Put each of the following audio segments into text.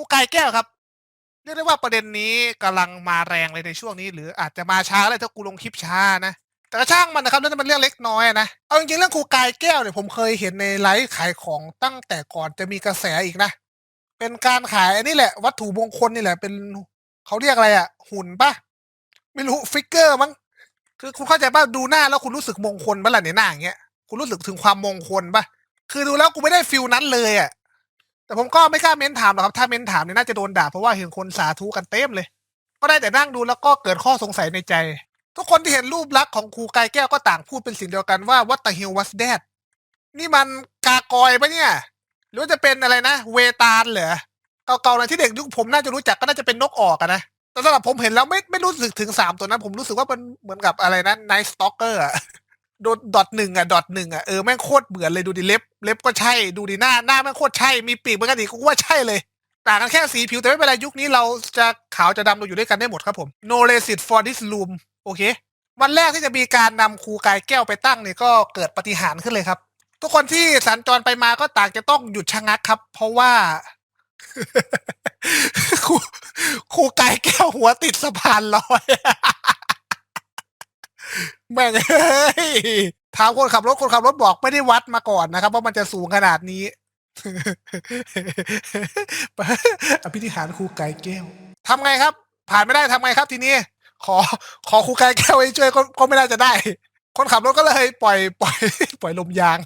กูกายแก้วครับ เรียกได้ว่าประเด็นนี้กำลังมาแรงเลยในช่วงนี้ หรืออาจจะมาช้าเลยถ้ากูลงคลิปช้านะแต่ก็ช่างมันนะครับนั่นมันเรื่องเล็กน้อยนะ เอาจริงๆเรื่องครูกายแก้วเนี่ยผมเคยเห็นในไลฟ์ขายของตั้งแต่ก่อนจะมีกระแสอีกนะ เป็นการขายอันนี้แหละ วัตถุมงคลนี่แหละ เป็นเขาเรียกอะไรอะหุ่นปะไม่รู้ฟิกเกอร์มั้งคือคุณเข้าใจป่ะดูหน้าแล้วคุณรู้สึกมงคลปะล่ะในหน้าอย่างเงี้ยคุณรู้สึกถึงความมงคลปะคือดูแล้วกูไม่ได้ฟิลนั้นเลยอะ แต่ผมก็ไม่กล้าเม้นถามหรอกครับ ถ้าเม้นถามเนี่ยน่าจะโดนด่าเพราะว่าเห็นคนสาธุกันเต็มเลย ก็ได้แต่นั่งดูแล้วก็เกิดข้อสงสัยในใจ ทุกคนที่เห็นรูปลักษณ์ของครูกายแก้วก็ต่างพูดเป็นสิ่งเดียวกันว่า what the hell was that นี่มันกากอยปะเนี่ย หรือจะเป็นอะไรนะ เวตาลเหรอเก่าๆน่อยที่เด็กยุคผมน่าจะรู้จักก็น่าจะเป็นนกออกนะแต่สำหรับผมเห็นแล้วไม่ไม่รู้สึกถึงสามตัวนั้น ผมรู้สึกว่ามันเหมือนกับอะไรนะ Night Stalker อะ โดดดอทหนึ่งอะดอทหนึ่งอะเออแม่งโคตรเหมือนเลยดูดิเล็บเล็บก็ใช่ดูดิหน้าหน้าแม่งโคตรใช่มีปีกเหมือนกันอีกกูว่าใช่เลยต่างกันแค่สีผิวแต่ไม่เป็นไรยุคนี้เราจะขาวจะดำเราอยู่ด้วยกันได้หมดครับผม no resit for this room โอเค วันแรกที่จะมีการนำครูกายแก้วไปตั้งเนี่ยก็เกิดปฏิหารขึ้นเลยครับ ทุกคนที่สัญจรไปมาก็ต่างจะต้องหยุดชะงักครับ เพราะว่าครูครูกายแก้วหัวติดสะพานลอย แม่งเฮ้ยถามคนขับรถคนขับรถบอกไม่ได้วัดมาก่อนนะครับว่ามันจะสูงขนาดนี้ อภิธิหารครูไกายแก้วทำไงครับ ผ่านไม่ได้ทำไงครับทีนี้ ขอ ขอครูไกายแก้วให้ช่วยก็ก็ไม่น่าจะได้ คนขับรถก็เลยปล่อย ปล่อย ปล่อยลมยาง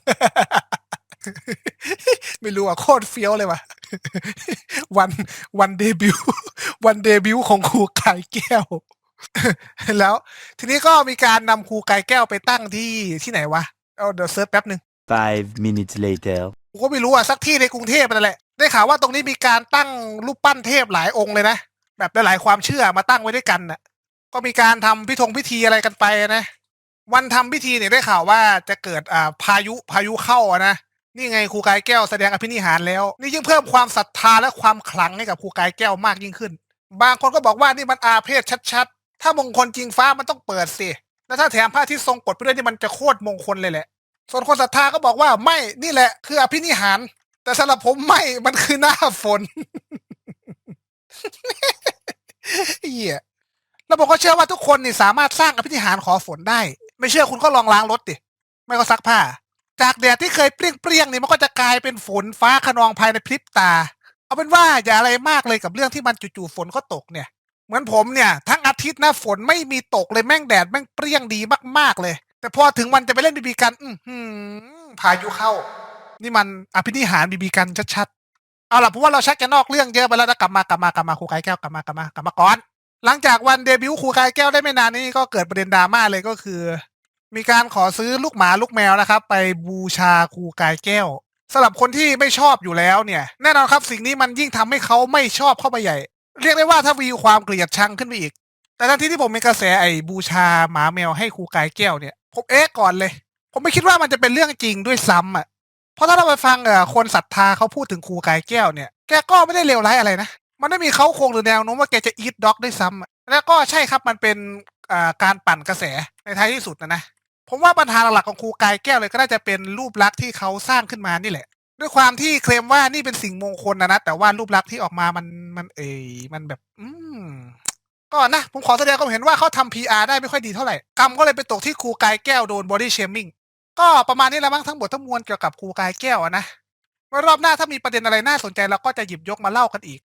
ไม่รู้อะโคตรเฟี้ยวเลยว่ะวันวันเดบิววันเดบิวของครูไกายแก้ว แล้ว ทีนี้ก็มีการนำครูกายแก้วไปตั้งที่ที่ไหนวะเอาเดี๋ยวเซิร์ชแป๊บหนึ่ง Five minutes later. ผมก็ไม่รู้อะสักที่ในกรุงเทพนั่นแหละ ได้ข่าวว่าตรงนี้มีการตั้งรูปปั้นเทพหลายองค์เลยนะ แบบหลายๆความเชื่อมาตั้งไว้ด้วยกันน่ะ ก็มีการทำพิธงพิธีอะไรกันไปนะ วันทำพิธีเนี่ยได้ข่าวว่าจะเกิดอ่าพายุพายุเข้าอะนะ นี่ไงครูกายแก้วแสดงอภินิหารแล้ว นี่ยิ่งเพิ่มความศรัทธาและความขลังให้กับครูกายแก้วมากยิ่งขึ้น บางคนก็บอกว่านี่มันอาเพศชัดๆ ถ้ามงคลจริงฟ้ามันต้องเปิดสิ แล้วถ้าแถมพระอาทิตย์ทรงกฎไปด้วยนี่มันจะโคตรมงคลเลยแหละ ส่วนคนศรัทธาก็บอกว่าไม่นี่แหละ คืออภินิหาร แต่สำหรับผมไม่มันคือหน้าฝนเหี้ยแล้วผมก็เชื่อว่าทุกคนนี่สามารถสร้างอภินิหารขอฝนได้ ไม่เชื่อคุณก็ลองล้างรถดิไม่ก็ซักผ้า จากแดดที่เคยเปรี้ยงๆนี่มันก็จะกลายเป็นฝนฟ้าขนองภายในพริบตา เอาเป็นว่าอย่าอะไรมากเลยกับเรื่องที่มันจู่ๆฝนก็ตกเนี่ย เหมือนผมเนี่ย ทั้ง อาทิตย์นะฝนไม่มีตกเลยแม่งแดดแม่งเปรี้ยงดีมาก ๆ เลย แต่พอถึงวันจะไปเล่นบีบีกัน อือหือพายุเข้า นี่มันอภินิหารบีบีกันชัดๆเอาล่ะผมว่าเราชักจะนอกเรื่องเยอะไปแล้วนะกลับมากลับมากลับมาครูกายแก้วกลับมากลับมากลับมาก่อน หลังจากวันเดบิวต์ครูกายแก้วได้ไม่นานนี้ก็เกิดประเด็นดราม่าเลยก็คือ มีการขอซื้อลูกหมาลูกแมวนะครับ ไปบูชาครูกายแก้วสำหรับคนที่ไม่ชอบอยู่แล้วเนี่ย แน่นอนครับสิ่งนี้มันยิ่งทำให้เขาไม่ชอบเข้าไปใหญ่ เรียกได้ว่าถ้าวีความเกลียดชังขึ้นไปอีก แต่ทันทีที่ผมมีกระแสไอ้บูชาหมาแมวให้ครูกายแก้วเนี่ย ผมเอ๊ะก่อนเลย ผมไม่คิดว่ามันจะเป็นเรื่องจริงด้วยซ้ำอะเพราะถ้าเราไปฟังเอ่อคนศรัทธาเขาพูดถึงครูกายแก้วเนี่ยแกก็ไม่ได้เลวร้ายอะไรนะมันไม่มีเขาโครงหรือแนวโน้มว่าแกจะอีทด็อกด้วยซ้ำอะแล้วก็ใช่ครับมันเป็นอ่าการปั่นกระแสในท้ายที่สุดนะนะผมว่าปัญหาหลักๆของครูกายแก้วเลยก็น่าจะเป็นรูปลักษณ์ที่เขาสร้างขึ้นมานี่แหละ ด้วยความที่เคลมว่านี่เป็นสิ่งมงคลนะนะแต่ว่ารูปลักษณ์ที่ออกมามันมันเอยมันแบบอืม ก็นะ ผมขอแสดงความเห็นว่าเขาทำ PR ได้ไม่ค่อยดีเท่าไหร่กรรมก็เลยไปตกที่ครูกายแก้วโดนบอดี้เชมิ่งก็ประมาณนี้และมั้งทั้งหมดทั้งมวลเกี่ยวกับครูกายแก้วอะนะรอบหน้าถ้ามีประเด็นอะไรน่าสนใจเราก็จะหยิบยกมาเล่ากันอีก